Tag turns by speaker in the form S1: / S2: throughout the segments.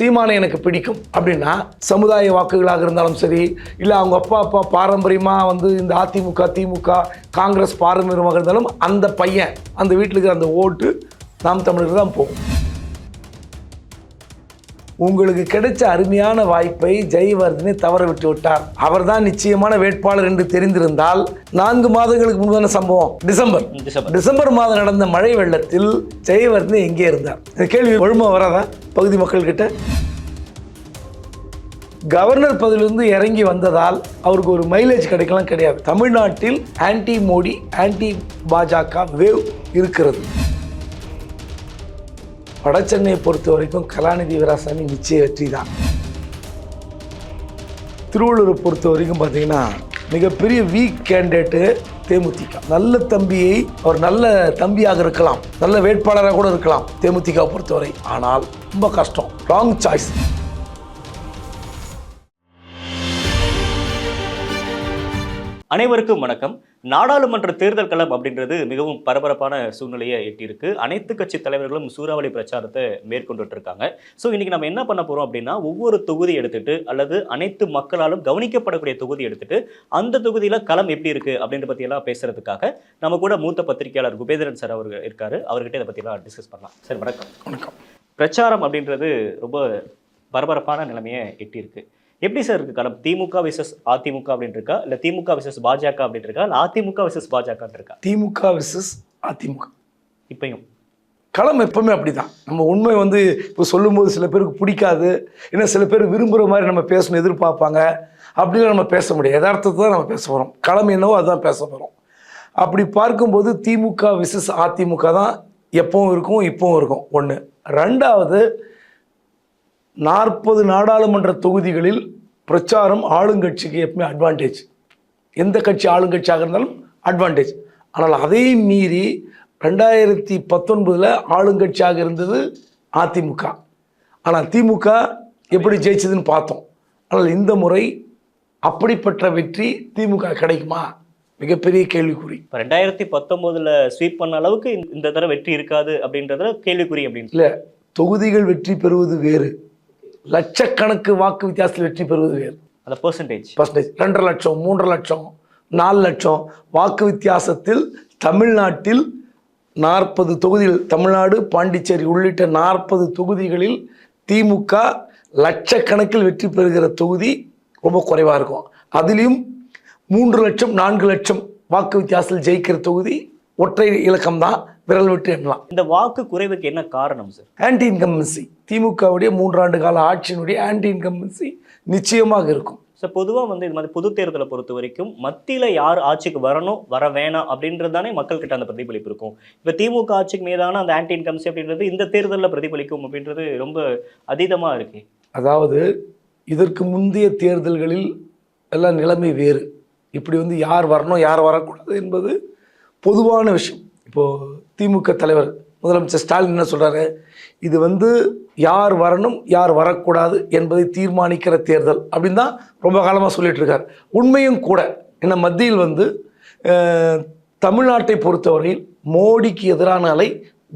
S1: சீமானை எனக்கு பிடிக்கும் அப்படின்னா சமுதாய வாக்குகளாக இருந்தாலும் சரி இல்லை அவங்க அப்பா அப்பா பாரம்பரியமாக வந்து இந்த அதிமுக திமுக காங்கிரஸ் பாரம்பரியமாக இருந்தாலும் அந்த பையன் அந்த வீட்டுக்கு அந்த ஓட்டு நாம் தமிழர் தான் போகும். உங்களுக்கு கிடைச்ச அருமையான வாய்ப்பை ஜெயவர்தனை தவற விட்டு விட்டார். அவர்தான் நிச்சயமான வேட்பாளர் என்று தெரிந்திருந்தால் நான்கு மாதங்களுக்கு முன்பான சம்பவம்? டிசம்பர்.
S2: டிசம்பர்.
S1: மாதம் நடந்த மழை வெள்ளத்தில் ஜெயவர்தனை எங்கே இருந்தார்? இந்த கேள்வி ஒழுமா வராதா பகுதி மக்கள் கிட்ட கவர்னர் பதவியிலிருந்து இறங்கி வந்ததால் அவருக்கு ஒரு மைலேஜ் கிடைக்கலாம் கிடையாது. தமிழ்நாட்டில் anti Modi anti BJP wave இருக்கிறது. வடசென்னையை பொறுத்த வரைக்கும் கலாநிதி வீராசாமி நிச்சய வெற்றி தான் திருவள்ளூரை பொறுத்த வரைக்கும் பார்த்தீங்கன்னா மிகப்பெரிய வீக் கேண்டிடேட்டு தேமுதிக. நல்ல தம்பியை அவர் நல்ல தம்பியாக இருக்கலாம். நல்ல வேட்பாளராக கூட இருக்கலாம் தேமுதிக பொறுத்தவரை. ஆனால் ரொம்ப கஷ்டம். ராங் சாய்ஸ்
S2: அனைவருக்கும் வணக்கம். நாடாளுமன்ற தேர்தல் களம் அப்படின்றது மிகவும் பரபரப்பான சூழ்நிலையை எட்டியிருக்கு. அனைத்து கட்சி தலைவர்களும் சூறாவளி பிரச்சாரத்தை மேற்கொண்டுட்டு இருக்காங்க ஸோ இன்னைக்கு நம்ம என்ன பண்ண போறோம் அப்படின்னா ஒவ்வொரு தொகுதி எடுத்துட்டு அல்லது அனைத்து மக்களாலும் கவனிக்கப்படக்கூடிய தொகுதி எடுத்துட்டு அந்த தொகுதியில களம் எப்படி இருக்கு அப்படின்ற பத்தி எல்லாம் பேசுறதுக்காக நம்ம கூட மூத்த பத்திரிகையாளர் குபேந்திரன் சார் அவர் இருக்காரு. அவர்கிட்ட இதை எல்லாம் டிஸ்கஸ் பண்ணலாம். சார் வணக்கம்.
S1: வணக்கம்.
S2: பிரச்சாரம் அப்படின்றது ரொம்ப பரபரப்பான நிலைமையை எட்டியிருக்கு. எப்படி சார் இருக்கு களம் திமுக விசஸ் அதிமுக அப்படின்னு இருக்கா இல்ல திமுக விசஸ் பாஜக அப்படின்னு இருக்கா இல்ல அதிமுக விசஸ் பாஜக இருக்கா
S1: திமுக விசஸ் அதிமுக.
S2: இப்பயும்.
S1: களம் எப்பவுமே அப்படிதான். நம்ம உண்மை வந்து இப்போ சொல்லும்போது சில பேருக்கு பிடிக்காது. ஏன்னா சில பேர் விரும்புகிற மாதிரி நம்ம பேசணும் எதிர்பார்ப்பாங்க. அப்படிலாம் நம்ம பேச முடியாது. யதார்த்தத்தை தான் நம்ம பேச போகிறோம் களம் என்னவோ அதுதான் பேச போகிறோம் அப்படி பார்க்கும்போது திமுக விசஸ் அதிமுக தான் எப்பவும் இருக்கும் இப்பவும் இருக்கும். ஒன்று ரெண்டாவது நாற்பது நாடாளுமன்ற தொகுதிகளில் பிரச்சாரம் ஆளுங்கட்சிக்கு எப்பவுமே அட்வான்டேஜ் எந்த கட்சி ஆளுங்கட்சியாக இருந்தாலும் அட்வான்டேஜ் ஆனால் அதை மீறி ரெண்டாயிரத்தி பத்தொன்பதில் ஆளுங்கட்சியாக இருந்தது அதிமுக. ஆனால் திமுக எப்படி ஜெயிச்சதுன்னு பார்த்தோம். ஆனால் இந்த முறை அப்படிப்பட்ட வெற்றி திமுக கிடைக்குமா? மிகப்பெரிய கேள்விக்குறி.
S2: இப்போ ரெண்டாயிரத்தி பத்தொன்பதுல ஸ்வீப் பண்ண அளவுக்கு இந்த- இந்த தடவை வெற்றி இருக்காது அப்படின்றதுல கேள்விக்குறி அப்படின்னு.
S1: இல்லை தொகுதிகள் வெற்றி பெறுவது வேறு. லட்சக்கணக்கு வாக்கு வித்தியாசத்தில் வெற்றி பெறுவது வேறு.
S2: அந்த பெர்சன்டேஜ்
S1: பர்சன்டேஜ் ரெண்டரை லட்சம் மூன்றரை லட்சம் நாலு லட்சம். வாக்கு வித்தியாசத்தில் தமிழ்நாட்டில் நாற்பது தொகுதிகள் தமிழ்நாடு பாண்டிச்சேரி உள்ளிட்ட நாற்பது தொகுதிகளில் திமுக லட்சக்கணக்கில் வெற்றி பெறுகிற தொகுதி ரொம்ப குறைவாக இருக்கும். அதுலேயும் மூன்று லட்சம் நான்கு லட்சம் வாக்கு வித்தியாசத்தில் ஜெயிக்கிற தொகுதி ஒற்றை இலக்கம் தான் விரல் விட்டு எண்ணலாம்.
S2: இந்த வாக்கு குறைவுக்கு என்ன காரணம் சார்
S1: ஆன்டி இன்கம்பன்சி திமுகவுடைய மூன்றாண்டு கால ஆட்சியினுடைய ஆன்டி இன்கம்பன்சி நிச்சயமாக இருக்கும்.
S2: ஸோ பொதுவாக வந்து இது மாதிரி பொது தேர்தலை பொறுத்த வரைக்கும் மத்தியில் யார் ஆட்சிக்கு வரணும் வர வேணாம் அப்படின்றது தானே மக்கள்கிட்ட அந்த பிரதிபலிப்பு இருக்கும். இப்போ திமுக ஆட்சிக்கு மீதான அந்த ஆன்டி இன்கம்சி அப்படின்றது இந்த தேர்தலில் பிரதிபலிக்கும் அப்படின்றது ரொம்ப அதீதமாக இருக்கு.
S1: அதாவது இதற்கு முந்தைய தேர்தல்களில் எல்லாம் நிலைமை வேறு. இப்படி வந்து யார் வரணும் யார் வரக்கூடாது என்பது பொதுவான விஷயம். இப்போது திமுக தலைவர் முதலமைச்சர் ஸ்டாலின் என்ன சொல்கிறாரு இது வந்து யார் வரணும் யார் வரக்கூடாது என்பதை தீர்மானிக்கிற தேர்தல் அப்படின்னு தான் ரொம்ப காலமாக சொல்லிகிட்டு இருக்கார். உண்மையும் கூட என்ன மத்தியில் வந்து தமிழ்நாட்டை பொறுத்தவரையில் மோடிக்கு எதிரான அலை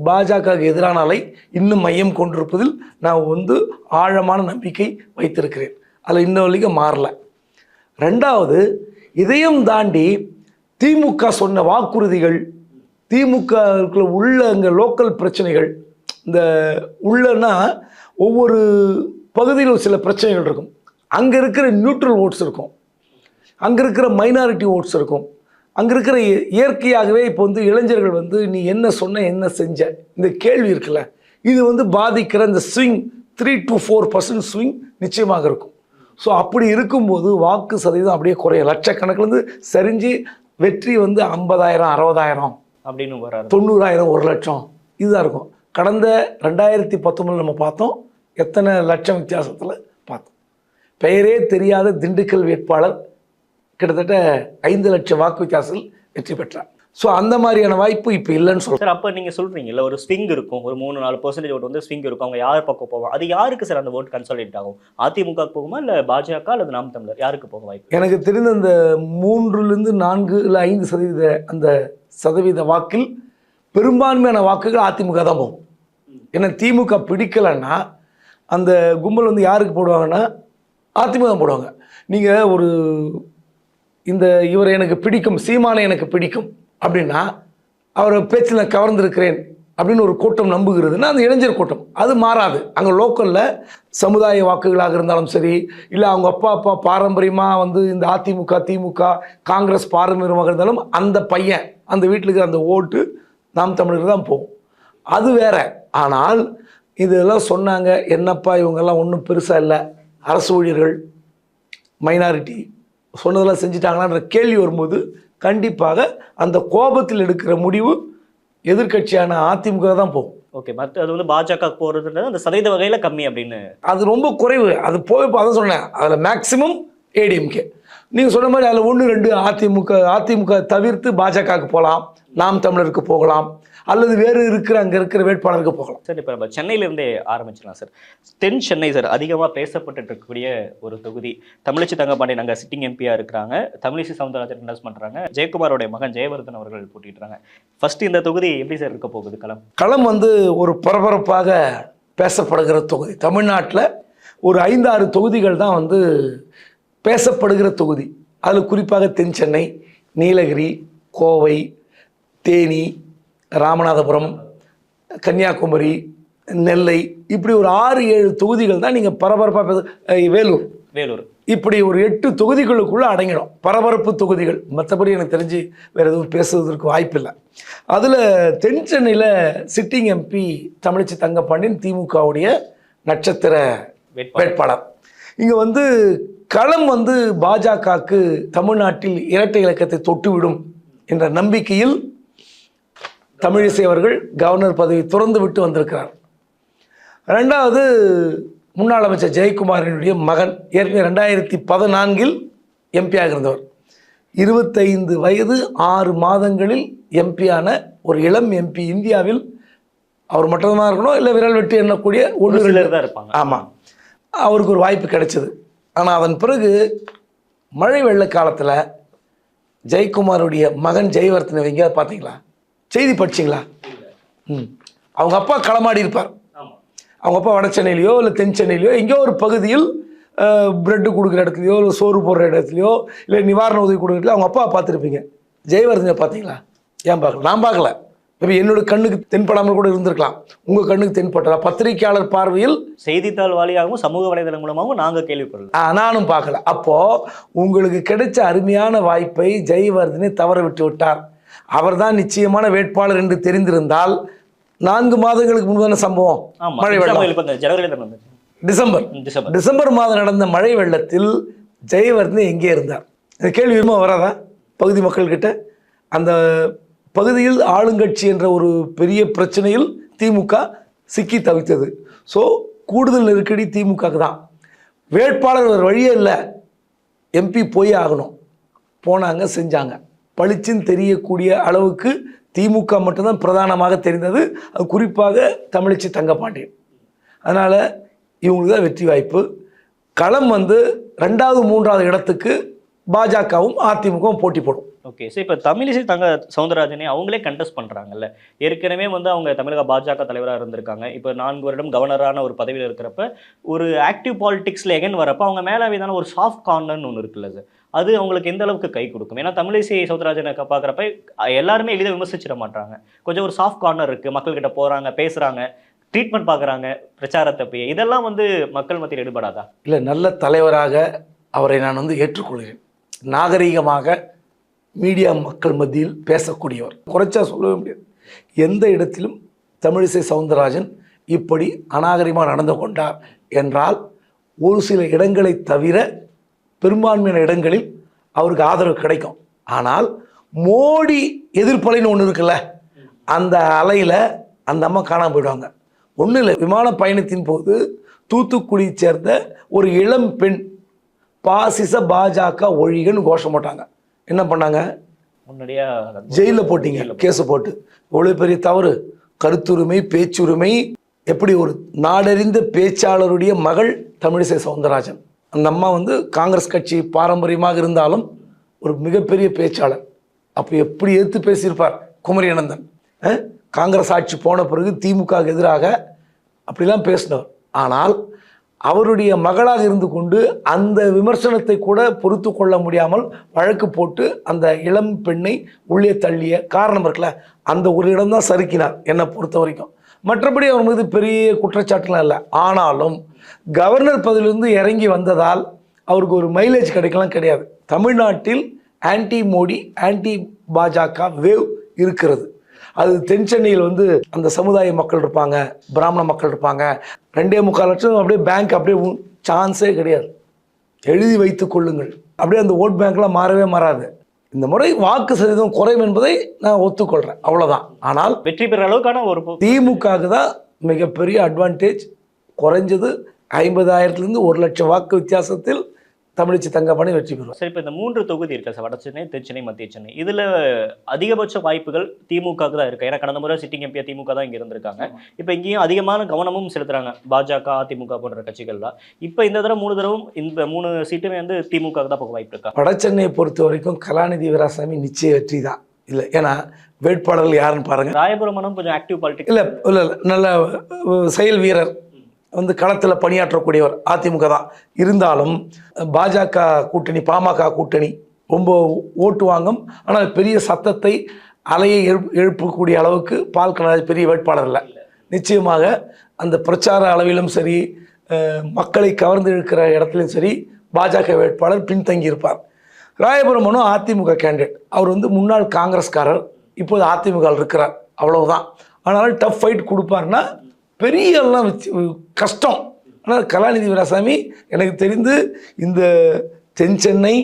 S1: பாஜகவுக்கு எதிரான அலை இன்னும் மையம் கொண்டிருப்பதில் நான் வந்து ஆழமான நம்பிக்கை வைத்திருக்கிறேன். அதில் இன்ன வரைக்கும் மாறல. ரெண்டாவது இதையும் தாண்டி திமுக சொன்ன வாக்குறுதிகள் திமுக உள்ள அங்கே லோக்கல் பிரச்சனைகள் இந்த உள்ளன்னா ஒவ்வொரு பகுதியிலும் சில பிரச்சனைகள் இருக்கும். அங்கே இருக்கிற நியூட்ரல் ஓட்ஸ் இருக்கும். அங்கே இருக்கிற மைனாரிட்டி ஓட்ஸ் இருக்கும். அங்கே இருக்கிற இயற்கையாகவே இப்போ வந்து இளைஞர்கள் வந்து நீ என்ன சொன்ன என்ன செஞ்ச? இந்த கேள்வி இருக்குல்ல. இது வந்து பாதிக்கிற இந்த swing three to four percent swing நிச்சயமாக இருக்கும். ஸோ அப்படி இருக்கும்போது வாக்கு சதவீதம் அப்படியே குறைய லட்சக்கணக்கில் இருந்து சரிஞ்சு வெற்றி வந்து ஐம்பதாயிரம் அறுபதாயிரம்
S2: அப்படின்னு வராது
S1: தொண்ணூறாயிரம் ஒரு லட்சம். இதுதான் இருக்கும். கடந்த ரெண்டாயிரத்தி பத்தொம்பதில் நம்ம பார்த்தோம் எத்தனை லட்சம் வித்தியாசத்தில் பார்த்தோம். பெயரே தெரியாத திண்டுக்கல் வேட்பாளர் கிட்டத்தட்ட ஐந்து லட்சம் வாக்கு வித்தியாசத்தில் வெற்றி பெற்றார். ஸோ அந்த மாதிரியான வாய்ப்பு இப்போ இல்லைன்னு சொல்கிறேன்
S2: சார் அப்ப நீங்க சொல்றீங்கல்ல ஒரு ஸ்விங் இருக்கும். ஒரு மூணு நாலு பர்சன்டேஜ் ஓட்டு வந்து ஸ்விங் இருக்கும். அவங்க யார் பக்கம் போவாங்க அது யாருக்கு சார் அந்த ஓட் கன்சாலிடேட் ஆகும்? அதிமுக போகுமா இல்ல பாஜக அல்லது நாம் தமிழர்? யாருக்கு போக வாய்ப்பு
S1: எனக்கு தெரிந்த அந்த மூன்றுலேருந்து நான்கு இல்லை ஐந்து சதவீத அந்த சதவீத வாக்கில் பெரும்பான்மையான வாக்குகள் அதிமுக தான் போகும். ஏன்னா திமுக பிடிக்கலைன்னா அந்த கும்பல் வந்து யாருக்கு போடுவாங்கன்னா அதிமுக தான் போடுவாங்க. நீங்கள் ஒரு இந்த இவரை எனக்கு பிடிக்கும் சீமானை எனக்கு பிடிக்கும். அப்படின்னா அவர் பேச்சில் கவர்ந்திருக்கிறேன் அப்படின்னு ஒரு கூட்டம் நம்புகிறதுன்னா அந்த இளைஞர் கூட்டம். அது மாறாது. அங்கே லோக்கலில் சமுதாய வாக்குகளாக இருந்தாலும் சரி இல்லை அவங்க அப்பா அப்பா பாரம்பரியமாக வந்து இந்த அதிமுக திமுக காங்கிரஸ் பாரம்பரியமாக இருந்தாலும் அந்த பையன் அந்த வீட்டுக்கு அந்த ஓட்டு நாம் தமிழர் தான் போகும். அது வேற. ஆனால் இதெல்லாம் சொன்னாங்க என்னப்பா இவங்கெல்லாம் ஒன்றும் பெருசாக இல்லை. அரசு ஊழியர்கள் மைனாரிட்டி சொன்னதெல்லாம் செஞ்சிட்டாங்களான்ற கேள்வி வரும்போது கண்டிப்பாக அந்த கோபத்தில் எடுக்கிற முடிவு எதிர்க்கட்சியான அதிமுக தான் போகும்.
S2: ஓகே மற்ற அது வந்து பாஜக போறதுன்றது அந்த சதவீத வகையில கம்மி அப்படின்னு.
S1: அது ரொம்ப குறைவு. அது போய் அதான் சொன்னேன். அதில் மேக்சிமம் ஏடிஎம்கே நீங்கள் சொன்ன மாதிரி அதில் ஒன்று ரெண்டு அதிமுக அதிமுக தவிர்த்து பாஜகவுக்கு போகலாம். நாம் தமிழருக்கு போகலாம். அல்லது வேறு இருக்கிற அங்கே இருக்கிற வேட்பாளருக்கு போகலாம்.
S2: சார் இப்போ நம்ம சென்னையில இருந்தே ஆரம்பிச்சிடலாம் சார். தென் சென்னை சார் அதிகமாக பேசப்பட்டு இருக்கக்கூடிய ஒரு தொகுதி. தமிழிசை தங்கப்பாண்டியன் அங்கே சிட்டிங் எம்பியா இருக்கிறாங்க. தமிழிசை சவுந்தரராஜன் இன்வெஸ்ட் பண்றாங்க. ஜெயக்குமாரோட மகன் ஜெயவர்தன் அவர்கள் போட்டிடுறாங்க ஃபர்ஸ்ட் இந்த தொகுதி எப்படி சார் இருக்க போகுது களம்?
S1: களம் வந்து ஒரு பரபரப்பாக பேசப்படுகிற தொகுதி. தமிழ்நாட்டில் ஒரு ஐந்தாறு தொகுதிகள் தான் வந்து பேசப்படுகிற தொகுதி. அதில் குறிப்பாக தென் சென்னை நீலகிரி கோவை தேனி ராமநாதபுரம் கன்னியாகுமரி நெல்லை இப்படி ஒரு ஆறு ஏழு தொகுதிகள் தான் நீங்கள் பரபரப்பாக வேலூர்.
S2: வேலூர்.
S1: இப்படி ஒரு எட்டு தொகுதிகளுக்குள்ள அடங்கிடும். பரபரப்பு தொகுதிகள். மற்றபடி எனக்கு தெரிஞ்சு வேறு எதுவும் பேசுவதற்கு வாய்ப்பில்லை. அதில் தென் சென்னையில் சிட்டிங் எம்பி தமிழிச்சி தங்கப்பாண்டியன் திமுகவுடைய நட்சத்திர.
S2: வேட்பாளர்.
S1: இங்கே வந்து களம் வந்து பாஜகவுக்கு தமிழ்நாட்டில் இரட்டை இலக்கத்தை தொட்டுவிடும் என்ற நம்பிக்கையில் தமிழிசை அவர்கள் கவர்னர் பதவி துறந்து விட்டு வந்திருக்கிறார். ரெண்டாவது முன்னாள் அமைச்சர் ஜெயக்குமாரினுடைய மகன் ஏற்கனவே ரெண்டாயிரத்தி பதினான்கில் எம்பியாக இருந்தவர் இருபத்தைந்து வயது ஆறு மாதங்களில் எம்பியான ஒரு இளம் எம்பி இந்தியாவில் அவர் மட்டும்தான் இருக்கணும் இல்லை விரல் வெட்டி எண்ணக்கூடிய ஒன்று
S2: சிலர் தான் இருப்பாங்க.
S1: ஆமாம் அவருக்கு ஒரு வாய்ப்பு கிடைச்சது. ஆனால் அதன் பிறகு மழை வெள்ள காலத்தில் ஜெயக்குமாருடைய மகன் ஜெயவர்த்தனை எங்கேயாவது பார்த்தீங்களா? செய்தி படிச்சிங்களா? ம். அவங்க அப்பா களமாடி இருப்பார். அவங்க அப்பா வட சென்னையிலையோ இல்லை தென் சென்னையிலையோ எங்கேயோ ஒரு பகுதியில் பிரெட்டு கொடுக்குற இடத்துலையோ இல்லை சோறு போடுற இடத்துலையோ இல்லை நிவாரண உதவி கொடுக்குற இடத்துல அவங்க அப்பா பார்த்துருப்பீங்க. ஜெயவர்தனை பார்த்தீங்களா? ஏன் பார்க்கல? நான் பார்க்கல. மேபி என்னோட கண்ணுக்கு தென்படாமல் கூட இருந்திருக்கலாம். உங்கள் கண்ணுக்கு தென்பட்டதா? பத்திரிக்கையாளர் பார்வையில்
S2: செய்தித்தாள் வாலியாகவும் சமூக வலைதளம் மூலமாகவும் நாங்க கேள்விப்படல
S1: ஆ, நானும் பார்க்கல. அப்போ உங்களுக்கு கிடைச்ச அருமையான வாய்ப்பை ஜெயவர்தனை தவற விட்டு விட்டார். அவர்தான் நிச்சயமான வேட்பாளர் என்று தெரிந்திருந்தால் நான்கு மாதங்களுக்கு முன்பான சம்பவம்? மழை வெள்ளம்.
S2: டிசம்பர்.
S1: டிசம்பர். மாதம் நடந்த மழை வெள்ளத்தில் ஜெயவர்தனை எங்கே இருந்தார்? இந்த கேள்வி விரும்ப வராதா? பகுதி மக்கள்கிட்ட? அந்த பகுதியில் ஆளுங்கட்சி என்ற ஒரு பெரிய பிரச்சனையில் திமுக சிக்கி தவித்தது. ஸோ கூடுதல் நெருக்கடி திமுகக்கு தான். வேட்பாளர் வேறு வழியே இல்லை. எம்பி போய் ஆகணும். போனாங்க செஞ்சாங்க. பளிச்சுன்னு தெரியக்கூடிய அளவுக்கு திமுக மட்டும்தான் பிரதானமாக தெரிந்தது. அது குறிப்பாக தமிழிச்சி தங்கப்பாண்டியன். அதனால் இவங்களுக்கு தான் வெற்றி வாய்ப்பு. களம் வந்து ரெண்டாவது மூன்றாவது இடத்துக்கு பாஜகவும் அதிமுகவும் போட்டி போடும்.
S2: ஓகே சோ இப்போ தமிழிசை தங்க சவுந்தரராஜனே அவங்களே கண்டெஸ்ட் பண்ணுறாங்கல்ல ஏற்கனவே வந்து அவங்க தமிழக பாஜக தலைவராக இருந்திருக்காங்க. இப்போ நான்கு வருடம் கவர்னரான ஒரு பதவியில் இருக்கிறப்ப ஒரு ஆக்டிவ் பாலிடிக்ஸில் எகன் வரப்போ அவங்க மேலாவிதான ஒரு சாஃப்ட் கார்னர்னு ஒன்று இருக்குல்ல சார் அது அவங்களுக்கு எந்த அளவுக்கு கை கொடுக்கும்? ஏன்னா தமிழிசை சவுந்தரராஜனை பார்க்குறப்ப எல்லாருமே எளிதாக விமர்சிச்சிட மாட்டாங்க. கொஞ்சம் ஒரு சாஃப்ட் கார்னர் இருக்குது மக்கள்கிட்ட போகிறாங்க பேசுகிறாங்க ட்ரீட்மெண்ட் பார்க்குறாங்க பிரச்சாரத்தை போய் இதெல்லாம் வந்து மக்கள் மத்தியில் ஈடுபடாதா?
S1: இல்லை நல்ல தலைவராக அவரை நான் வந்து ஏற்றுக்கொள்கிறேன். நாகரீகமாக மீடியா மக்கள் மத்தியில் பேசக்கூடியவர். குறைச்சா சொல்லவே முடியாது. எந்த இடத்திலும் தமிழிசை சவுந்தரராஜன் இப்படி அநாகரிகமாக நடந்து கொண்டார் என்றால் ஒரு சில இடங்களை தவிர பெரும்பான்மையான இடங்களில் அவருக்கு ஆதரவு கிடைக்கும். ஆனால் மோடி எதிர்ப்பலைன்னு ஒன்று இருக்குல்ல அந்த அலையில் அந்த அம்மா காணாமல் போயிடுவாங்க. ஒன்றும் இல்லை விமான பயணத்தின் போது தூத்துக்குடியை சேர்ந்த ஒரு இளம் பெண் பாசிச பாஜக ஒழிகன்னு கோஷம் போட்டாங்க. என்ன பண்ணாங்க?
S2: முன்னாடியா
S1: ஜெயிலில் போட்டீங்க கேஸை போட்டு. இவ்வளோ பெரிய தவறு. கருத்துரிமை பேச்சுரிமை எப்படி ஒரு நாடறிந்த பேச்சாளருடைய மகள் தமிழிசை சவுந்தரராஜன். அந்த அம்மா வந்து காங்கிரஸ் கட்சி பாரம்பரியமாக இருந்தாலும் ஒரு மிகப்பெரிய பேச்சாளர். அப்போ எப்படி எடுத்து பேசியிருப்பார்? குமரி அனந்தன் காங்கிரஸ் ஆட்சி போன பிறகு திமுக எதிராக அப்படிலாம் பேசினவர். ஆனால் அவருடைய மகளாக இருந்து கொண்டு அந்த விமர்சனத்தை கூட பொறுத்து கொள்ள முடியாமல் வழக்கு போட்டு அந்த இளம் பெண்ணை உள்ளே தள்ளிய காரணம் இருக்குல்ல அந்த ஒரு இடம்தான் சறுக்கினார் என்னை பொறுத்த வரைக்கும். மற்றபடி அவர் மீது பெரிய குற்றச்சாட்டுலாம் இல்லை. ஆனாலும் கவர்னர் பதவியிலிருந்து இறங்கி வந்ததால் அவருக்கு ஒரு மைலேஜ் கிடைக்கலாம் கிடையாது. தமிழ்நாட்டில் anti Modi anti BJP wave இருக்கிறது. அது தென் சென்னையில் வந்து அந்த சமுதாய மக்கள் இருப்பாங்க பிராமண மக்கள் இருப்பாங்க. ரெண்டே முக்கால் லட்சம் அப்படியே பேங்க் அப்படியே சான்ஸே கிடையாது. எழுதி வைத்துக் கொள்ளுங்கள். அப்படியே அந்த ஓட் பேங்க்லாம் மாறவே மாறாது. இந்த முறை வாக்கு சதவீதம் குறையும் என்பதை நான் ஒத்துக்கொள்கிறேன் அவ்வளோதான் ஆனால்
S2: வெற்றி பெற அளவுக்கான ஒரு
S1: திமுகவுக்கு தான் மிகப்பெரிய அட்வான்டேஜ் குறைஞ்சது ஐம்பதாயிரத்துலேருந்து ஒரு லட்சம் வாக்கு வித்தியாசத்தில் தமிழிச்சி தங்கமணி வெற்றி பெறுவார்.
S2: சரி இப்போ இந்த மூன்று தொகுதி இருக்கு சார் வட சென்னை மத்திய சென்னை. இதுல அதிகபட்ச வாய்ப்புகள் திமுகவுக்கு தான் இருக்கு. ஏன்னா கடந்த முறை சிட்டிங் எம்பியா திமுக தான் இங்க இருந்திருக்காங்க. இப்போ இங்கேயும் அதிகமான கவனமும் செலுத்துறாங்க. பாஜக அதிமுக போன்ற கட்சிகள்லாம். இப்போ இந்த தடவை மூணு தடவும் இந்த மூணு சீட்டுமே வந்து திமுக தான் போக வாய்ப்பு இருக்கா?
S1: வட சென்னையை பொறுத்த வரைக்கும் கலாநிதி வீராசாமி நிச்சய வெற்றி தான். இல்லை ஏன்னா வேட்பாளர்கள் யாருன்னு பாருங்க.
S2: ராயபுரம் மனம் கொஞ்சம் ஆக்டிவ் பாலிடிக்ஸ்
S1: இல்லை இல்லை நல்ல செயல் வீரர். வந்து களத்தில் பணியாற்றக்கூடியவர் அதிமுக தான். இருந்தாலும் பாஜக கூட்டணி பாமக கூட்டணி ரொம்ப ஓட்டு வாங்கும். ஆனால் பெரிய சத்தத்தை அலையை எழுப் எழுப்பக்கூடிய அளவுக்கு பால் கனராஜ் பெரிய வேட்பாளர் இல்லை. நிச்சயமாக அந்த பிரச்சார அளவிலும் சரி மக்களை கவர்ந்து இழுக்கிற இடத்துலையும் சரி பாஜக வேட்பாளர் பின்தங்கி இருப்பார். அதிமுக கேண்டிடேட். அவர் வந்து முன்னாள் காங்கிரஸ்காரர் இப்போது அதிமுக இருக்கிறார். அவ்வளவுதான். ஆனாலும் டஃப் ஃபைட் கொடுப்பாருன்னா பெரிய எல்லாம் கஷ்டம். ஆனால் கலாநிதி வீராசாமி எனக்கு தெரிந்து இந்த தென் சென்னை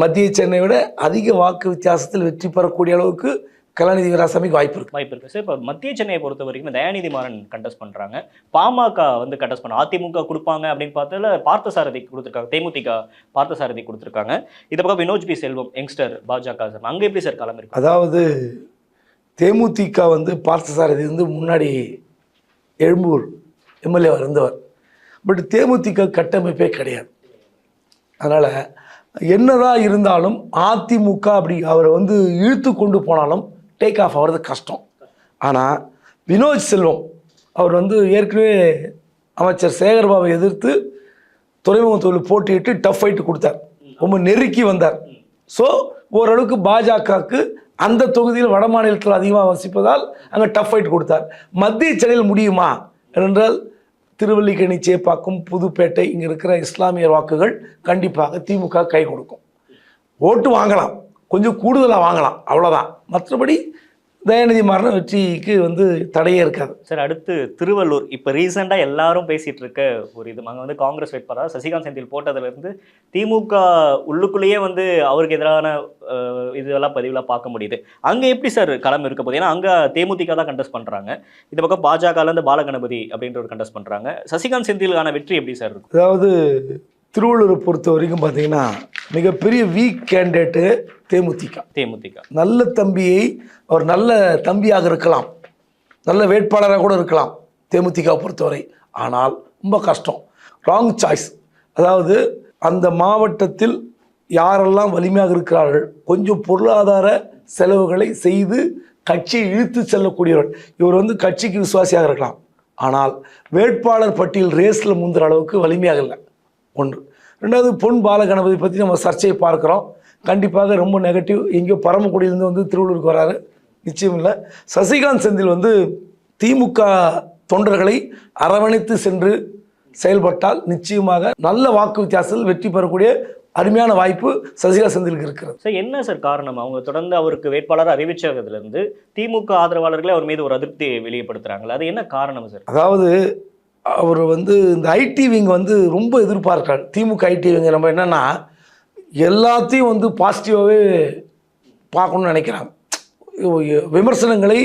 S1: மத்திய சென்னை விட அதிக வாக்கு வித்தியாசத்தில் வெற்றி பெறக்கூடிய அளவுக்கு கலாநிதி வீராசாமிக்கு வாய்ப்பு இருக்கு.
S2: வாய்ப்பு இருக்கு. சார் இப்போ மத்திய சென்னையை பொறுத்த வரைக்கும் தயாநிதி மாறன் கண்டெஸ்ட் பண்றாங்க. பாமக வந்து கண்டெஸ்ட் பண்ண அதிமுக கொடுப்பாங்க அப்படின்னு பார்த்ததுல பார்த்தசாரதி கொடுத்துருக்காங்க தேமுதிக பார்த்தசாரதி கொடுத்துருக்காங்க. இந்த பக்கம் Vinoj P Selvam youngster BJP sir. அங்க எப்படி சார் களம் இருக்கு?
S1: அதாவது தேமுதிக வந்து பார்த்தசாரதி வந்து முன்னாடி எழும்பூர் எம்எல்ஏவாக இருந்தவர். பட் தேமுதிக கட்டமைப்பே கிடையாது. அதனால் என்னதான் இருந்தாலும் அதிமுக அப்படி அவரை வந்து இழுத்து கொண்டு போனாலும் டேக் ஆஃப் ஆகிறது கஷ்டம். ஆனால் வினோத் செல்வம் அவர் வந்து ஏற்கனவே அமைச்சர் சேகர்பாபை எதிர்த்து துறைமுக தொழில் போட்டியிட்டு டஃப் ஃபைட்டு கொடுத்தார். ரொம்ப நெருக்கி வந்தார். ஸோ ஓரளவுக்கு பாஜகவுக்கு அந்த தொகுதியில் வட மாநிலத்தில் அதிகமாக வசிப்பதால் அங்கே டஃப் ஃபைட் கொடுத்தார். மத்திய சென்னையில் முடியுமா? என்றால் திருவல்லிக்கணி சேப்பாக்கம் புதுப்பேட்டை இங்கே இருக்கிற இஸ்லாமியர் வாக்குகள் கண்டிப்பாக திமுக கை கொடுக்கும். ஓட்டு வாங்கலாம். கொஞ்சம் கூடுதலாக வாங்கலாம். அவ்வளோதான் மற்றபடி தயாநிதி மாறன வெற்றிக்கு வந்து தடையே இருக்காது.
S2: சார் அடுத்து திருவள்ளூர். இப்போ ரீசெண்டாக எல்லாரும் பேசிட்டு இருக்க ஒரு இது. அங்கே வந்து காங்கிரஸ் வேட்பாளர் சசிகாந்த் செந்தில் போட்டதுல இருந்து திமுக உள்ளுக்குள்ளேயே வந்து அவருக்கு எதிரான இதெல்லாம் பதிவுலாம் பார்க்க முடியுது. அங்கே எப்படி சார் களம் இருக்க போகுது? ஏன்னா அங்கே தேமுதிக தான் கண்டெஸ்ட் பண்ணுறாங்க இந்த பக்கம் பாஜகல இருந்து பாலகணபதி அப்படின்ற ஒரு கண்டெஸ்ட் பண்ணுறாங்க சசிகாந்த் செந்திலுக்கான வெற்றி எப்படி சார் இருக்கும்?
S1: அதாவது திருவள்ளூரை பொறுத்த வரைக்கும் பார்த்தீங்கன்னா மிகப்பெரிய வீக் கேண்டிடேட்டு தேமுதிக.
S2: தேமுதிக.
S1: நல்ல தம்பியை அவர் நல்ல தம்பியாக இருக்கலாம். நல்ல வேட்பாளராக கூட இருக்கலாம் தேமுதிக பொறுத்தவரை. ஆனால் ரொம்ப கஷ்டம். ராங் சாய்ஸ் அதாவது அந்த மாவட்டத்தில் யாரெல்லாம் வலிமையாக இருக்கிறார்கள் கொஞ்சம் பொருளாதார செலவுகளை செய்து கட்சியை இழுத்து செல்லக்கூடியவர் இவர் வந்து கட்சிக்கு விசுவாசியாக இருக்கலாம். ஆனால் வேட்பாளர் பட்டியல் ரேஸில் முந்துற அளவுக்கு வலிமையாக இல்லை. ஒன்று. ரெண்டாவது பொன் பாலகணபதி பற்றி நம்ம சர்ச்சையை பார்க்குறோம். கண்டிப்பாக ரொம்ப நெகட்டிவ் எங்கேயோ பரமக்குடியிலேருந்து வந்து திருவள்ளூருக்கு வராரு. நிச்சயம் இல்லை. சசிகாந்த் செந்தில் வந்து திமுக தொண்டர்களை அரவணைத்து சென்று செயல்பட்டால் நிச்சயமாக நல்ல வாக்கு வித்தியாசத்தில் வெற்றி பெறக்கூடிய அருமையான வாய்ப்பு சசிகலா செந்திலுக்கு இருக்கிறது.
S2: சார் என்ன சார் காரணம்? அவங்க தொடர்ந்து அவருக்கு வேட்பாளர் அறிவிச்சதுல இருந்து திமுக ஆதரவாளர்களே அவர் மீது ஒரு அதிருப்தியை வெளிப்படுத்துறாங்களா. அது என்ன காரணம் சார்?
S1: அதாவது அவர் வந்து இந்த ஐடி விங் வந்து ரொம்ப எதிர்பார்க்கிறார் திமுக ஐடி விங் நம்ம என்னென்னா எல்லாத்தையும் வந்து பாசிட்டிவாகவே பார்க்கணும்னு நினைக்கிறாங்க. விமர்சனங்களை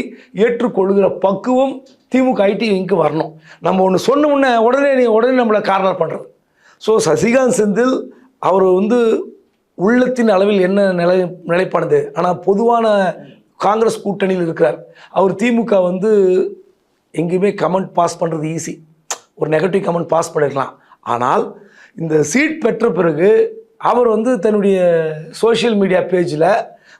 S1: ஏற்றுக்கொள்கிற பக்குவம் திமுக ஐடி விங்க்கு வரணும். நம்ம ஒன்று சொன்ன உடனே உடனே நீ உடனே நம்மளை கார்னர் பண்ணுறது ஸோ சசிகாந்த் செந்தில் அவர் வந்து உள்ளத்தின் அளவில் என்ன நிலை நிலைப்பானது ஆனால் பொதுவான காங்கிரஸ் கூட்டணியில் இருக்கிறார். அவர் திமுக வந்து எங்கேயுமே கமெண்ட் பாஸ் பண்ணுறது ஈஸி ஒரு நெகட்டிவ் கமெண்ட் பாஸ் பண்ணிருக்கலாம். ஆனால் இந்த சீட் பெற்ற பிறகு அவர் வந்து தன்னுடைய சோஷியல் மீடியா பேஜில்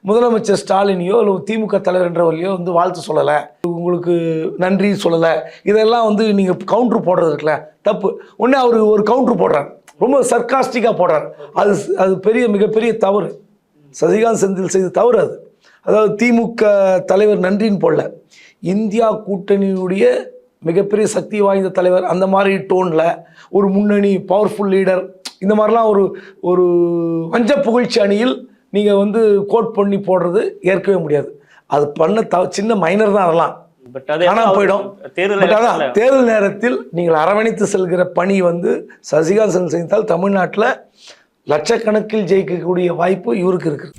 S1: முதலமைச்சர் ஸ்டாலினையோ இல்லை திமுக தலைவர் என்றவர்களையோ வந்து வாழ்த்து சொல்லலை. உங்களுக்கு நன்றி சொல்லலை. இதெல்லாம் வந்து நீங்கள் கவுண்ட்ரு போடுறது இருக்குல்ல. தப்பு. உடனே அவர் ஒரு கவுண்ட்ரு போடுறார். ரொம்ப சர்க்காஸ்டிக்காக போடுறார். அது அது பெரிய மிகப்பெரிய தவறு. சசிகாந்த் செந்தில் செய்த தவறு அது. அதாவது திமுக தலைவர் நன்றின்னு போடல. இந்தியா கூட்டணியுடைய மிகப்பெரிய சக்தி வாய்ந்த தலைவர் அந்த மாதிரி டோனில் ஒரு முன்னணி பவர்ஃபுல் லீடர் இந்த மாதிரிலாம் ஒரு ஒரு வஞ்ச புகழ்ச்சி அணியில் நீங்கள் வந்து கோட் பண்ணி போடுறது ஏற்கவே முடியாது. அது பண்ண த சின்ன மைனர் தான் அதெல்லாம். காணாம போயிடும்.
S2: தேர்தல்
S1: தேர்தல் நேரத்தில் நீங்கள் அரவணைத்து செல்கிற பணி வந்து சசிகாந்த் செய்தால் தமிழ்நாட்டில் லட்சக்கணக்கில் ஜெயிக்கக்கூடிய வாய்ப்பு இவருக்கு இருக்குது.